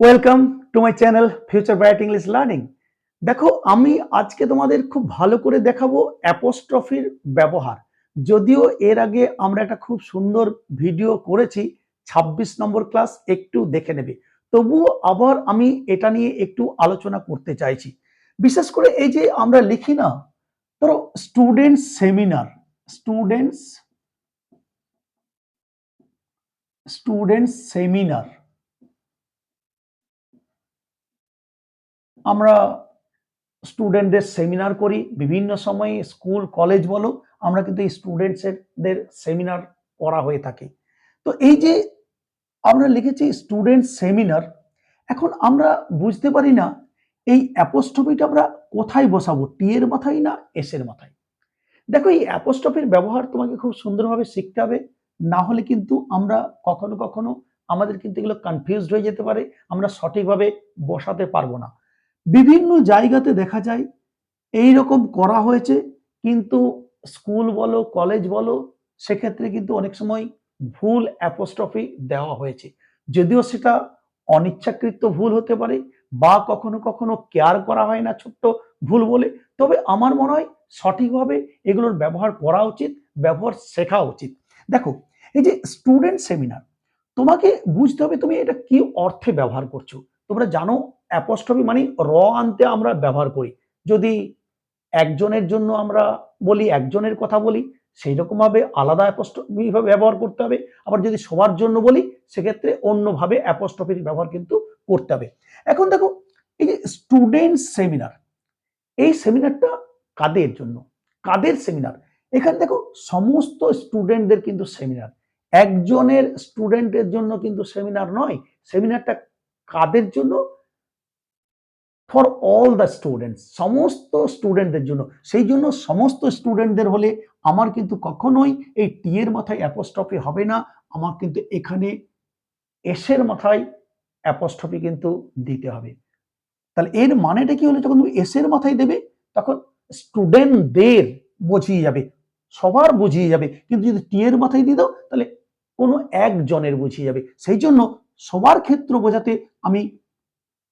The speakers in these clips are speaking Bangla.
Welcome to my channel future bright English learning দেখো, আমি আজকে তোমাদের খুব ভালো করে দেখাবো অ্যাপোস্ট্রফির ব্যবহার। যদিও এর আগে আমরা একটা খুব সুন্দর ভিডিও করেছি ২৬ নম্বর ক্লাস, একটু দেখে নেবে। তবুও আবার আমি এটা নিয়ে একটু আলোচনা করতে চাইছি। বিশেষ করে এই যে আমরা লিখি না, ধরো students seminar students students seminar আমরা স্টুডেন্টদের সেমিনার করি, বিভিন্ন সময়ে স্কুল কলেজ বলো, আমরা কিন্তু এই স্টুডেন্টসদের সেমিনার করা হয়ে থাকে। তো এই যে আমরা লিখেছি স্টুডেন্ট সেমিনার এখন আমরা বুঝতে পারি না এই অ্যাপোস্ট্রফিটা আমরা কোথায় বসাবো টি এর মাথায় না এস এর মাথায়? দেখো এই অ্যাপোস্ট্রফির ব্যবহার তোমাকে খুব সুন্দরভাবে শিখতে হবে, না হলে কিন্তু আমরা কখনো কখনো আমাদের কিন্তু এগুলো কনফিউজড হয়ে যেতে পারে, আমরা সঠিকভাবে বসাতে পারব না। বিভিন্ন জায়গাতে দেখা যায় এই রকম করা হয়েছে, কিন্তু স্কুল বলো, কলেজ বলো, সেক্ষেত্রে কিন্তু অনেক সময় ভুল অ্যাপোস্ট্রফি দেওয়া হয়েছে। যদিও সেটা অনিচ্ছাকৃত ভুল হতে পারে বা কখনো কখনো কেয়ার করা হয় না ছোট্ট ভুল বলে, তবে আমার মনে হয় সঠিকভাবে এগুলোর ব্যবহার করা উচিত, ব্যবহার শেখা উচিত। দেখো, এই যে স্টুডেন্ট সেমিনার, তোমাকে বুঝতে হবে তুমি এটা কি অর্থে ব্যবহার করছ। তোমরা জানো অ্যাপোস্ট্রফি মানে র আনতে আমরা ব্যবহার করি। যদি একজনের জন্য আমরা বলি, একজনের কথা বলি সেই রকমভাবে আলাদা অ্যাপোস্ট্রফি ব্যবহার করতে হবে। আবার যদি সবার জন্য বলি, সেক্ষেত্রে অন্যভাবে অ্যাপোস্ট্রফির ব্যবহার কিন্তু করতে হবে। এখন দেখো, এই যে স্টুডেন্ট সেমিনার এই সেমিনারটা কাদের জন্য? কাদের সেমিনার এখানে দেখো, সমস্ত স্টুডেন্টদের কিন্তু সেমিনার একজনের স্টুডেন্টের জন্য কিন্তু সেমিনার নয়। সেমিনারটা কাদের জন্য? ফর অল দ্য স্টুডেন্টস সমস্ত স্টুডেন্টদের জন্য। সেই জন্য সমস্ত স্টুডেন্টদের হলে আমার কিন্তু কখনোই এই টি এর মাথায় অ্যাপোস্ট্রফি হবে না। আমার কিন্তু এখানে এসের মাথায় অ্যাপোস্ট্রফি কিন্তু দিতে হবে। তাহলে এর মানেটা কি হলো? যখন তুমি এসের মাথায় দেবে, তখন স্টুডেন্টদের বুঝিয়ে যাবে। সবার বুঝিয়ে যাবে। কিন্তু যদি টি এর মাথায় দিয়ে দাও, তাহলে কোনো একজনের বুঝিয়ে যাবে। সেই জন্য সবার ক্ষেত্র বোঝাতে আমি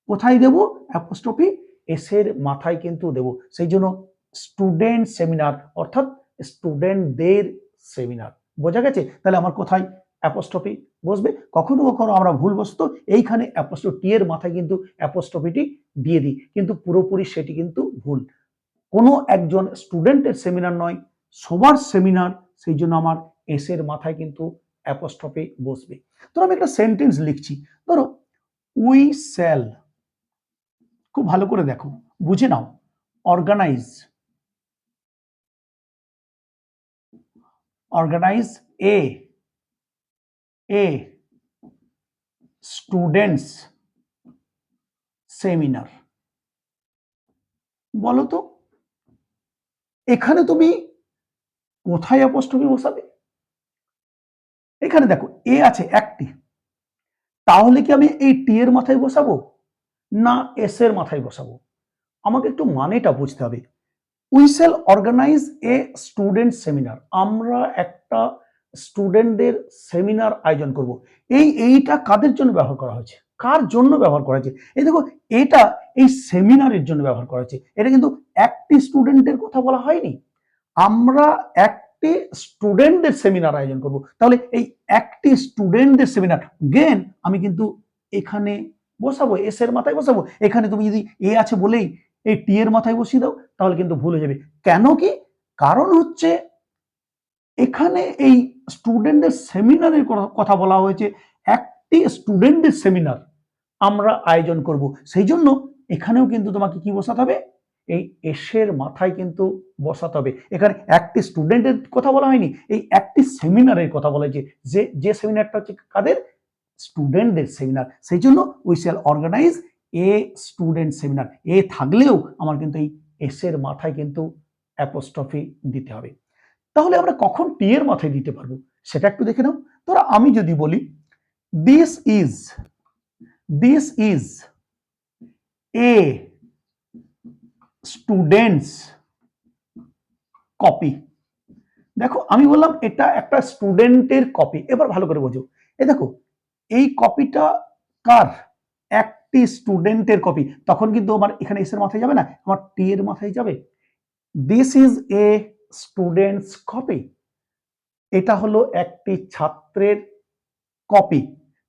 কোথায় দেব? অ্যাপোস্ট্রফি এসের মাথায় কিন্তু দেব। সেই জন্য স্টুডেন্ট সেমিনার অর্থাৎ স্টুডেন্টদের সেমিনার বোঝা গেছে? তাহলে আমার কোথায় অ্যাপোস্ট্রফি বসবে? কখনো কখনো আমরা ভুলবশত এইখানে অ্যাপোস্ট্রো টি এর মাথায় কিন্তু অ্যাপোস্ট্রফিটি দিয়ে দিই। কিন্তু পুরোপুরি সেটি কিন্তু ভুল। কোনো একজন স্টুডেন্টের সেমিনার নয়, সবার সেমিনার সেই জন্য আমার এসের মাথায় কিন্তু অ্যাপোস্ট্রফি বসবে। ধরো আমি একটা সেন্টেন্স লিখছি। ধরো উই সেল খুব ভালো করে দেখো, বুঝে নাও organize organize a a students seminar বলো তো, এখানে তুমি কোথায় অপস্টপি বসাবে? এখানে দেখো এ আছে একটি, তাহলে কি আমি এই টি এর মাথায় বসাবো? না এস এর মাথায় বসাবো। আমাকে একটু মানেটা বুঝতে হবে। We shall organize a student seminar আমরা একটা স্টুডেন্টদের সেমিনার আয়োজন করব। এই, এইটা কাদের জন্য ব্যবহার করা হয়েছে? কার জন্য ব্যবহার করা হয়েছে? এই দেখো, এটা এই সেমিনারের জন্য ব্যবহার করা হয়েছে। এটা কিন্তু একটি স্টুডেন্টের কথা বলা হয়নি। আমরা একটি স্টুডেন্টদের সেমিনার আয়োজন করব। তাহলে এই একটি স্টুডেন্টদের সেমিনার গেন আমি কিন্তু এখানে বসাবো এস এর মাথায় বসাবো। এখানে তুমি যদি এ আছে বলেই এই টি এর মাথায় বসিয়ে দাও, তাহলে কিন্তু ভুল হয়ে যাবে। কেন কি? কারণ হচ্ছে এখানে এই স্টুডেন্টদের সেমিনারের কথা বলা হয়েছে। একটি স্টুডেন্টদের সেমিনার আমরা আয়োজন করব। সেই জন্য এখানেও কিন্তু তোমাকে কি বসাতে হবে? এই এসের মাথায় কিন্তু বসাতে হবে। এখানে একটি স্টুডেন্টের কথা বলা হয়নি, এই একটি সেমিনারের কথা বলা হয়েছে। যে যে সেমিনারটা হচ্ছে কাদের? স্টুডেন্টদের সেমিনার সেই জন্য we shall organize a student seminar এ থাকলেও আমার কিন্তু এই এসের মাথায় কিন্তু অ্যাপোস্ট্রফি দিতে হবে। তাহলে আমরা কখন টি এর মাথায় দিতে পারব? সেটা একটু দেখে নাও। ধরো আমি যদি বলি this is this is a students copy দেখো আমি বললাম এটা একটা স্টুডেন্টের কপি এবার ভালো করে বোঝো। এ দেখো এই কপিটা কার? একটি স্টুডেন্টের কপি তখন কিন্তু আমার এখানে এস এর মাথায় যাবে না, আমার টি এর মাথায় যাবে। This is a students copy এটা হলো একটি ছাত্রের কপি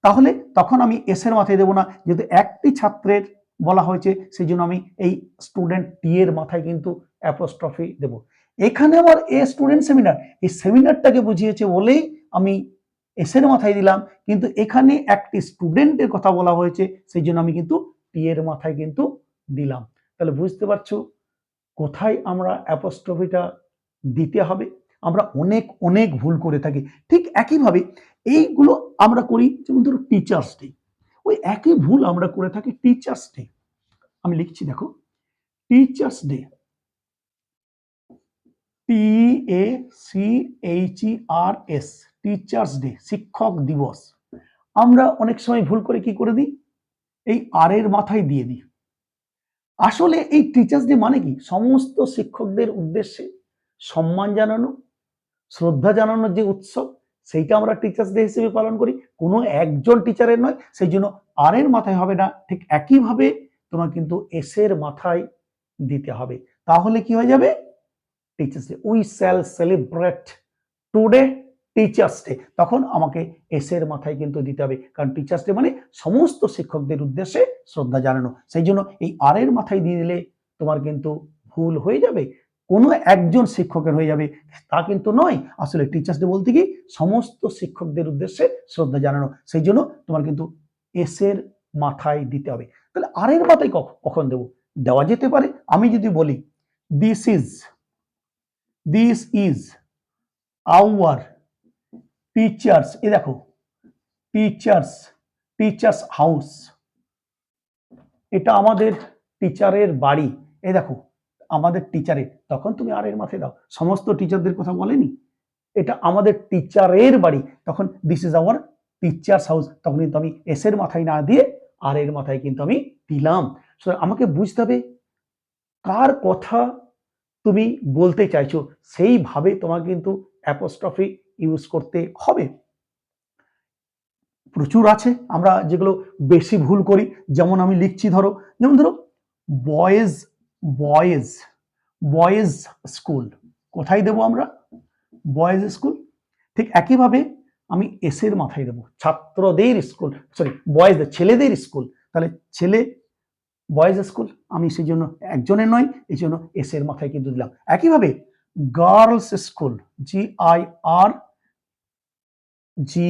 তাহলে তখন আমি এস এর মাথায় দেবো না, যেহেতু একটি ছাত্রের বলা হয়েছে সেই জন্য আমি এই স্টুডেন্ট টি এর মাথায় কিন্তু অ্যাপোস্ট্রফি দেব। এখানে আমার এ স্টুডেন্ট সেমিনার এই সেমিনারটাকে বুঝিয়েছে বলেই আমি এস এর মাথায় দিলাম, কিন্তু এখানে একটি স্টুডেন্টের কথা বলা হয়েছে, সেই জন্য আমি কিন্তু টি এর মাথায় কিন্তু দিলাম। তাহলে বুঝতে পারছ কোথায় আমরা অ্যাপোস্ট্রফিটা দিতে হবে? আমরা অনেক অনেক ভুল করে থাকি। ঠিক একইভাবে এইগুলো আমরা করি, যেমন ধরো টিচার্স ডে ওই একই ভুল আমরা করে থাকি টিচার্স ডে আমি লিখছি, দেখো teachers day T A C H E R S teachers day শিক্ষক দিবস। আমরা অনেক সময় ভুল করে কি করে দিই? এই আর এর মাথায় দিয়ে দিই। আসলে এই টিচার্স ডে মানে কি? সমস্ত শিক্ষকদের উদ্দেশ্যে সম্মান জানানো, শ্রদ্ধা জানানোর যে উৎসব, সেইটা আমরা টিচার্স ডে হিসেবে পালন করি। কোনো একজন টিচারের নয়, সেই জন্য আর এর মাথায় হবে না। ঠিক একইভাবে তোমার কিন্তু এস এর মাথায় দিতে হবে। তাহলে কি হয়ে যাবে? Teachers day we shall celebrate today teachers day তখন আমাকে এস এর মাথায় কিন্তু দিতে হবে। কারণ টিচার্স ডে মানে সমস্ত শিক্ষকদের উদ্দেশ্যে শ্রদ্ধা জানানো। সেই জন্য এই আর এর মাথায় দিয়ে দিলে তোমার কিন্তু ভুল হয়ে যাবে। কোনো একজন শিক্ষকের হয়ে যাবে। তা কিন্তু নয়। আসলে টিচার্স ডে বলতে কি, সমস্ত শিক্ষকদের উদ্দেশ্যে শ্রদ্ধা জানানো। সেই জন্য তোমার কিন্তু এস এর মাথায় দিতে হবে। তাহলে আর এর মাথায় কখ- কখন দেব? দেওয়া যেতে পারে। আমি যদি বলি this is this is our teachers এ দেখো টিচার্স টিচার্স হাউস এটা আমাদের টিচারের বাড়ি। এ দেখো, আমাদের টিচারের তখন তুমি আর এর মাথায় দাও, সমস্ত টিচারদের কথা বলেনি? এটা আমাদের টিচারের বাড়ি। তখন this is our teachers house তখন কিন্তু আমি এস এর মাথায় না দিয়ে আর এর মাথায় কিন্তু আমি দিলাম। আমাকে বুঝতে হবে, কার কথা তুমি বলতে চাইছো? সেইভাবে তোমাকে কিন্তু অ্যাপোস্ট্রফি ইউজ করতে হবে। প্রচুর আছে, আমরা যেগুলো বেশি ভুল করি, যেমন আমি লিখছি ধরো, যেমন ধরো বয়েজ বয়েজ বয়েজ স্কুল কোথায় দেবো আমরা? বয়েজ স্কুল ঠিক একইভাবে আমি এসের মাথায় দেবো, ছাত্রদের স্কুল সরি বয়েজ ছেলেদের স্কুল তাহলে ছেলে বয়েজ স্কুল আমি সেই জন্য একজনের নয়, এই জন্য এসের মাথায় কিন্তু দিলাম। একইভাবে girls school G I R G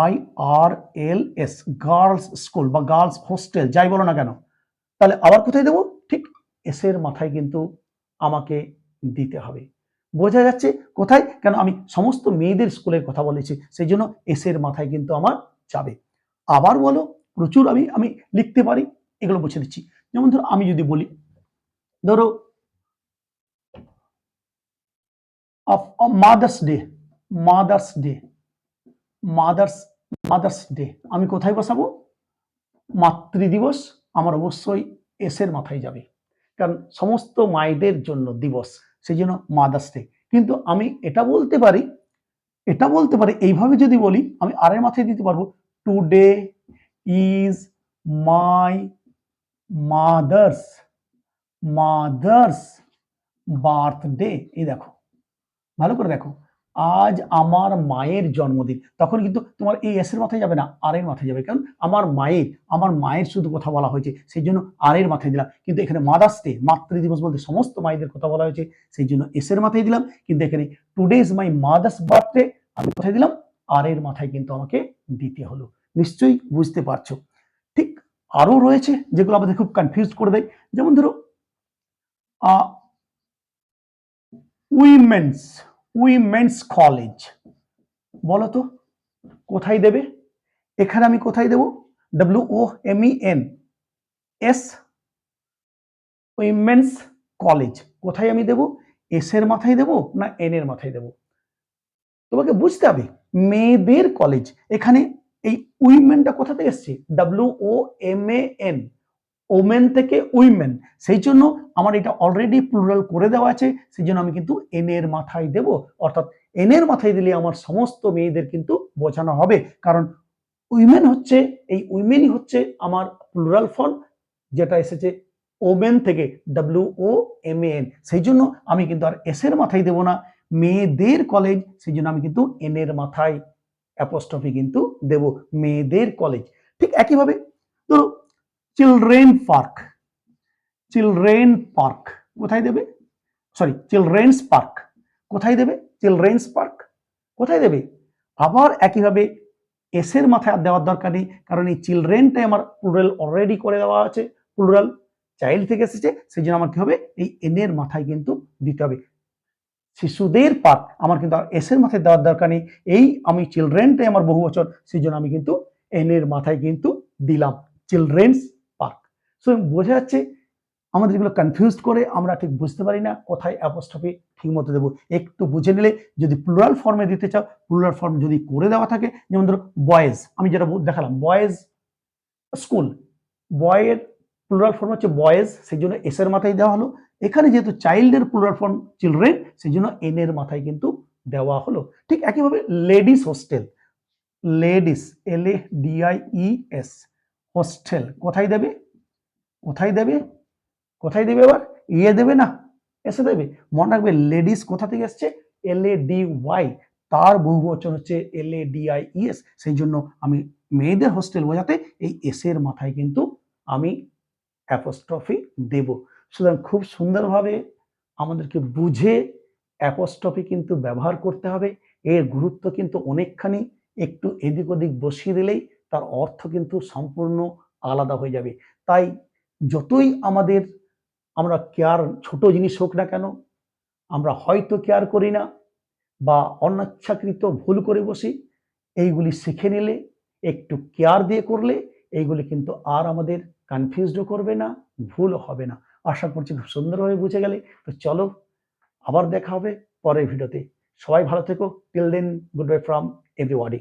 I R L S girls school বা গার্লস হোস্টেল যাই বলো না কেন, তাহলে আবার কোথায় দেবো? ঠিক এসের মাথায় কিন্তু আমাকে দিতে হবে। বোঝা যাচ্ছে কোথায়? কেন আমি সমস্ত মেয়েদের স্কুলের কথা বলেছি, সেই জন্য এসের মাথায় কিন্তু আমার যাবে। আবার বলো, প্রচুর আমি আমি লিখতে পারি, এগুলো বুঝে দিচ্ছি যেমন ধরো, আমি যদি বলি, ধরো mothers day mothers day. Mothers mothers day. আমি কোথায় বসাবো? মাতৃদিবস আমার অবশ্যই এসের মাথায় যাবে। কারণ সমস্ত মায়েদের জন্য দিবস, সেই জন্য মাদার্স ডে। কিন্তু আমি এটা বলতে পারি, এটা বলতে পারি, এইভাবে যদি বলি, আমি আরের মাথায় দিতে পারব today is my mothers mothers birthday এই দেখো, ভালো করে দেখো। আজ আমার মায়ের জন্মদিন। তখন কিন্তু তোমার এই এসের মাথায় যাবে না, আর এর মাথায় যাবে। কারণ আমার মায়ের আমার মায়ের শুধু কথা বলা হয়েছে, সেই জন্য আর এর মাথায় দিলাম। কিন্তু এখানে মাদার্স ডে মাতৃ দিবস বলতে সমস্ত মায়েদের কথা বলা হয়েছে, সেই জন্য এসের মাথায় দিলাম। কিন্তু এখানে today is my mothers birthday আমি কোথায় দিলাম? আর এর মাথায় কিন্তু আমাকে দিতে হলো। নিশ্চয়ই বুঝতে পারছ। ঠিক আরও রয়েছে যেগুলো আমাদের খুব কনফিউজ করে দেয়। যেমন ধরো উইমেন্স উইমেন্স কলেজ। বলো তো, কোথায় দেবে? এখানে আমি কোথায় দেব? W O M E N S womens college. কোথায় আমি দেব? এস এর মাথায় দেব না এন এর মাথায় দেব? তোমাকে বুঝতে হবে, মেয়েদের কলেজ। এখানে এই উইমেনটা কোথা থেকে এসছে? W O M A N woman থেকে উইমেন। সেই জন্য আমার এটা অলরেডি প্লুরাল করে দেওয়া আছে, সেই জন্য আমি কিন্তু এন এর মাথায় দেব। অর্থাৎ এন এর মাথায় দিলে আমার সমস্ত মেয়েদের কিন্তু বোঝানো হবে। কারণ উইমেন হচ্ছে, এই উইমেনই হচ্ছে আমার প্লুরাল ফর্ম যেটা এসেছে ওমেন থেকে ডাব্লিউ ও এম এন। সেই জন্য আমি কিন্তু আর এস এর মাথায় দেব না। মেয়েদের কলেজ সেই জন্য আমি কিন্তু এন এর মাথায় অ্যাপোস্ট্রফি কিন্তু দেব। মেয়েদের কলেজ ঠিক একইভাবে ধরো চিলড্রেন পার্ক। Children park. কোথায় দেবে? Sorry, childrens park. কোথায় দেবে? Childrens park. কোথায় দেবে? আবার একইভাবে এস এর মাথায় দেওয়ার দরকার নেই, কারণ এই চিলড্রেনটাই আমার প্লুরাল অলরেডি করে দেওয়া আছে প্লুরাল চাইল্ড থেকে এসেছে সেই জন্য আমার কি হবে? এই এন এর মাথায় কিন্তু দিতে হবে। শিশুদের পার্ক, আমার কিন্তু আর এস এর মাথায় দেওয়ার দরকার নেই, এই আমি চিলড্রেনটাই আমার বহু বছর সেই জন্য আমি কিন্তু এন এর মাথায় কিন্তু দিলাম। চিলড্রেন্স সো বোঝা যাচ্ছে আমাদের এগুলো কনফিউজ করে আমরা ঠিক বুঝতে পারি না কোথায় অ্যাপোস্ট্রফি ঠিক মতো দেবো। একটু বুঝে নিলে যদি প্লুরাল ফর্মে দিতে চাও প্লুরাল ফর্ম যদি করে দেওয়া থাকে, যেমন ধরো বয়েজ আমি যেটা দেখালাম বয়েজ স্কুল বয়ের প্লুরাল ফর্ম হচ্ছে বয়েজ সেই জন্য এস এর মাথায় দেওয়া হলো। এখানে যেহেতু চাইল্ডের প্লুরাল ফর্ম চিলড্রেন সেই জন্য এন এর মাথায় কিন্তু দেওয়া হলো। ঠিক একইভাবে ladies hostel ladies L A D I E S hostel কোথায় দেবে? কোথায় দেবে? কোথায় দেবে এবার ইয়ে দেবে না, এসে দেবে। মনে রাখবে লেডিস কোথা থেকে এসছে? এল এ ডি ওয়াই তার বহু বচন হচ্ছে L A D I E S সেই জন্য আমি মেয়েদের হোস্টেল বোঝাতে এই এস এর মাথায় কিন্তু আমি অ্যাপোস্ট্রফি দেব। সুতরাং খুব সুন্দরভাবে আমাদেরকে বুঝে অ্যাপোস্ট্রফি কিন্তু ব্যবহার করতে হবে। এর গুরুত্ব কিন্তু অনেকখানি একটু এদিক ওদিক বসিয়ে দিলেই তার অর্থ কিন্তু সম্পূর্ণ আলাদা হয়ে যাবে। তাই যতই আমাদের, আমরা কেয়ার ছোট জিনিস হোক না কেন, আমরা হয়তো কেয়ার করি না বা অনাচ্ছাকৃত ভুল করে বসি, এইগুলি শিখে নিলে, একটু কেয়ার দিয়ে করলে, এইগুলি কিন্তু আর আমাদের কনফিউজডও করবে না, ভুল হবে না। আশা করছি খুব সুন্দরভাবে বুঝে গেলে। তো চলো, আবার দেখা হবে পরের ভিডিওতে সবাই ভালো থেকো। Till then goodbye from everybody